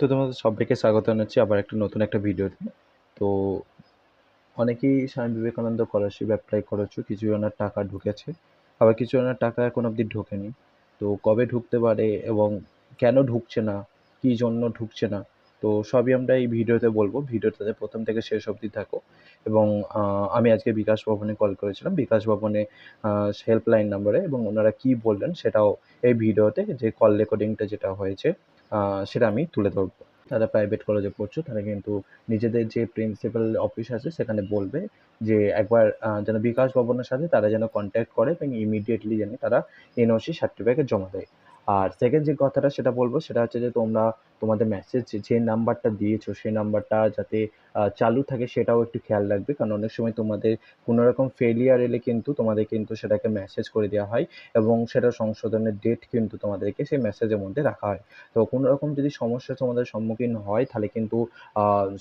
তো তোমাদের সবাইকে স্বাগত জানাচ্ছি আবার একটা নতুন একটা ভিডিওতে। তো অনেকেই স্বামী বিবেকানন্দ স্কলারশিপ অ্যাপ্লাই করেছ, কিছু জনের টাকা ঢুকেছে, আবার কিছু জনের টাকা এখন অবধি ঢোকেনি। তো কবে ঢুকতে পারে এবং কেন ঢুকছে না, কী জন্য ঢুকছে না, তো সবই আমরা এই ভিডিওতে বলব। ভিডিওটাতে প্রথম থেকে শেষ অবধি থাকো এবং আমি আজকে বিকাশ ভবনে কল করেছিলাম। বিকাশ ভবনে হেল্পলাইন নাম্বারে এবং ওনারা কী বললেন সেটাও এই ভিডিওতে যে কল রেকর্ডিংটা যেটা হয়েছে। সেটা আমি তুলে ধরবো। তারা প্রাইভেট কলেজে পড়ছো, তারা কিন্তু নিজেদের যে প্রিন্সিপাল অফিস আছে সেখানে বলবে যে একবার যেন বিকাশ ভবনের সাথে তারা যেন কন্ট্যাক্ট করে এবং ইমিডিয়েটলি যেন তারা এনওসি সার্টিফিকেট জমা দেয়। আর সেকেন্ড যে কথাটা সেটা বলব, সেটা হচ্ছে যে তোমরা তোমাদের মেসেজ যে নাম্বারটা দিয়েছ, সেই নাম্বারটা যাতে চালু থাকে সেটাও একটু খেয়াল রাখবে। কারণ অনেক সময় তোমাদের কোনো রকম ফেলিয়ার এলে কিন্তু তোমাদের কিন্তু সেটাকে মেসেজ করে দেওয়া হয় এবং সেটা সংশোধনের ডেট কিন্তু তোমাদেরকে সেই মেসেজের মধ্যে রাখা হয়। তো কোনো রকম যদি সমস্যার তোমাদের সম্মুখীন হয়, তাহলে কিন্তু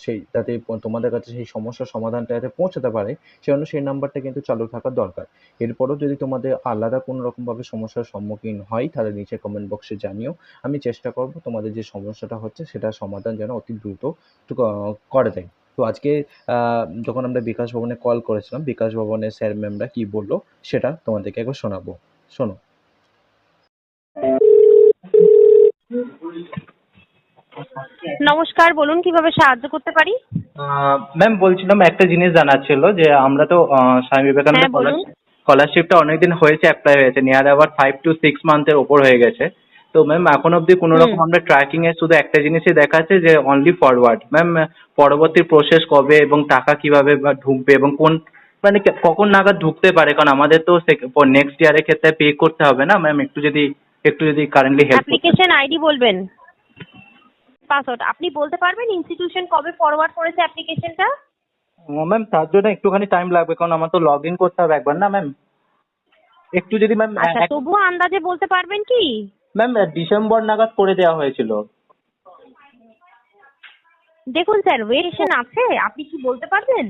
সেই যাতে তোমাদের কাছে সেই সমস্যার সমাধানটা যাতে পৌঁছাতে পারে সেজন্য সেই নাম্বারটা কিন্তু চালু থাকা দরকার। এরপরও যদি তোমাদের আলাদা কোনো রকমভাবে সমস্যার সম্মুখীন হয়, তাহলে নিচে কমেন্ট বক্সে জানিও। আমি চেষ্টা করব তোমাদের যে সমস্যাটা হচ্ছে, সেটার সমাধান যেন অতি দ্রুত করে দেয়। তো আজকে আহ, যখন আমরা বিকাশ ভবনে কল করেছিলাম বিকাশ ভবনের স্যার ম্যামরা কি বলল সেটা তোমাদেরকে একবার শোনাবো। শোনো। নমস্কার বলুন কীভাবে সাহায্য করতে পারি? ম্যাম বলছিলাম একটা জিনিস জানার ছিল যে আমরা তো আহ, স্বামী বিবেকানন্দ হ্যাঁ, বলুন। স্কলারশিপটা অনেকদিন হয়েছে অ্যাপ্লাই হয়েছে নিয়ার আবার ফাইভ টু সিক্স মান্থের ওপর হয়ে গেছে। তো ম্যাম এখন অবধি কোনো রকম আমরা ট্র্যাকিং এ শুধু একটা জিনিসই দেখাচ্ছে যে অনলি ফরওয়ার্ড ম্যাম পরবর্তী প্রসেস কবে এবং টাকা কীভাবে বা ঢুকবে এবং কোন মানে কখন নাগাদ ঢুকতে পারে? কারণ আমাদের তো নেক্সট ইয়ারের ক্ষেত্রে পে করতে হবে না ম্যাম একটু যদি একটু যদি কারেন্টলি হেল্প অ্যাপ্লিকেশন আইডি বলবেন। পাসওয়ার্ড আপনি বলতে পারবেন ইনস্টিটিউশন কবে ফরওয়ার্ড করেছে অ্যাপ্লিকেশনটা ম্যাম তার জন্য একটুখানি টাইম লাগবে কারণ আমার তো লগ ইন করতে হবে একবার না ম্যাম একটু যদি ম্যাম আচ্ছা তবুও আন্দাজে বলতে পারবেন কি? ম্যাম ডিসেম্বর নাগাদ করে দেওয়া হয়েছিল। দেখুন স্যার ওয়েরিয়েশন আছে আপনি কি বলতে পারবেন?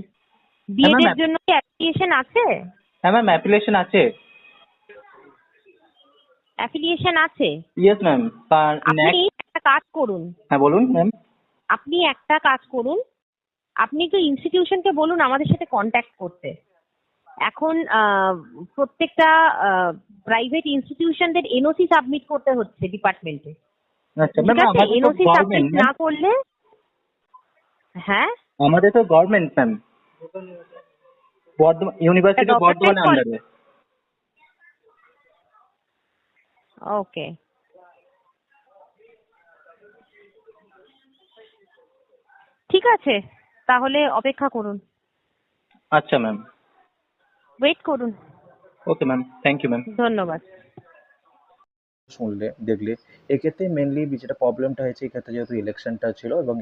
বিএড এর জন্য কি অ্যাপ্লিকেশন আছে? হ্যাঁ ম্যাম অ্যাপ্লিকেশন আছে। অ্যাফিলিয়েশন আছে। ইয়েস ম্যাম আপনি একটা কাজ করুন। হ্যাঁ বলুন ম্যাম আপনি একটা কাজ করুন। আপনি একটু ইনস্টিটিউশনকে বলুন আমাদের সাথে কন্ট্যাক্ট করতে। এখন প্রত্যেকটা প্রাইভেট ইনস্টিটিউশনদের এনওসি সাবমিট করতে হচ্ছে ডিপার্টমেন্টে এনওসি সাবমিট না করলে হ্যাঁ? আমাদের তো গভর্নমেন্ট ম্যাম বর্ধমান ইউনিভার্সিটি আন্ডারে ওকে ঠিক আছে তাহলে অপেক্ষা করুন। আচ্ছা ম্যাম ওয়েট করুন। Okay ma'am thank you ma'am ধন্যবাদ। শুনলে, দেখলে। এক্ষেত্রে মেনলি যেটা প্রবলেমটা হয়েছে, এক্ষেত্রে যেহেতু ইলেকশনটা ছিল এবং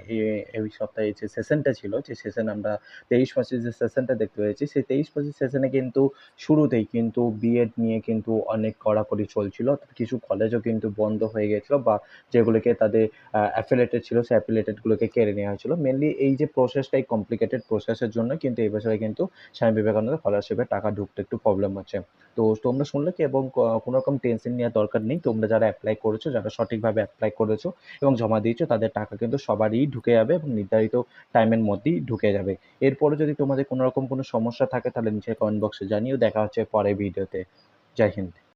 এই সপ্তাহে যে সেশনটা ছিল, যে সেশন আমরা তেইশ পঁচিশ যে সেশনটা দেখতে পেয়েছি, সেই তেইশ পঁচিশ সেশনে কিন্তু শুরুতেই কিন্তু বিএড নিয়ে কিন্তু অনেক কড়াকড়ি চলছিল। কিছু কলেজও কিন্তু বন্ধ হয়ে গেছিল বা যেগুলোকে তাদের অ্যাফিলেটেড ছিল, সেই অ্যাফিলেটেডগুলোকে কেড়ে নেওয়া হয়েছিল। মেনলি এই যে প্রসেসটাই কমপ্লিকেটেড প্রসেসের জন্য কিন্তু এই বছরে কিন্তু স্বামী বিবেকানন্দ স্কলারশিপের টাকা ঢুকতে একটু প্রবলেম হচ্ছে। তো তোমরা শুনলে কি এবং কোনো রকম টেনশন নেওয়ার দরকার নেই তোমরা যারা অ্যাপ্লাই করেছ, যারা সঠিকভাবে অ্যাপ্লাই করেছ এবং জমা দিয়েছ, তাদের টাকা কিন্তু সবারই ঢুকে যাবে এবং নির্ধারিত টাইমের মধ্যেই ঢুকে যাবে। এরপরে যদি তোমাদের কোনোরকম কোনো সমস্যা থাকে, তাহলে নিচে কমেন্ট বক্সে জানিও। দেখা হচ্ছে পরের ভিডিওতে জয় হিন্দ।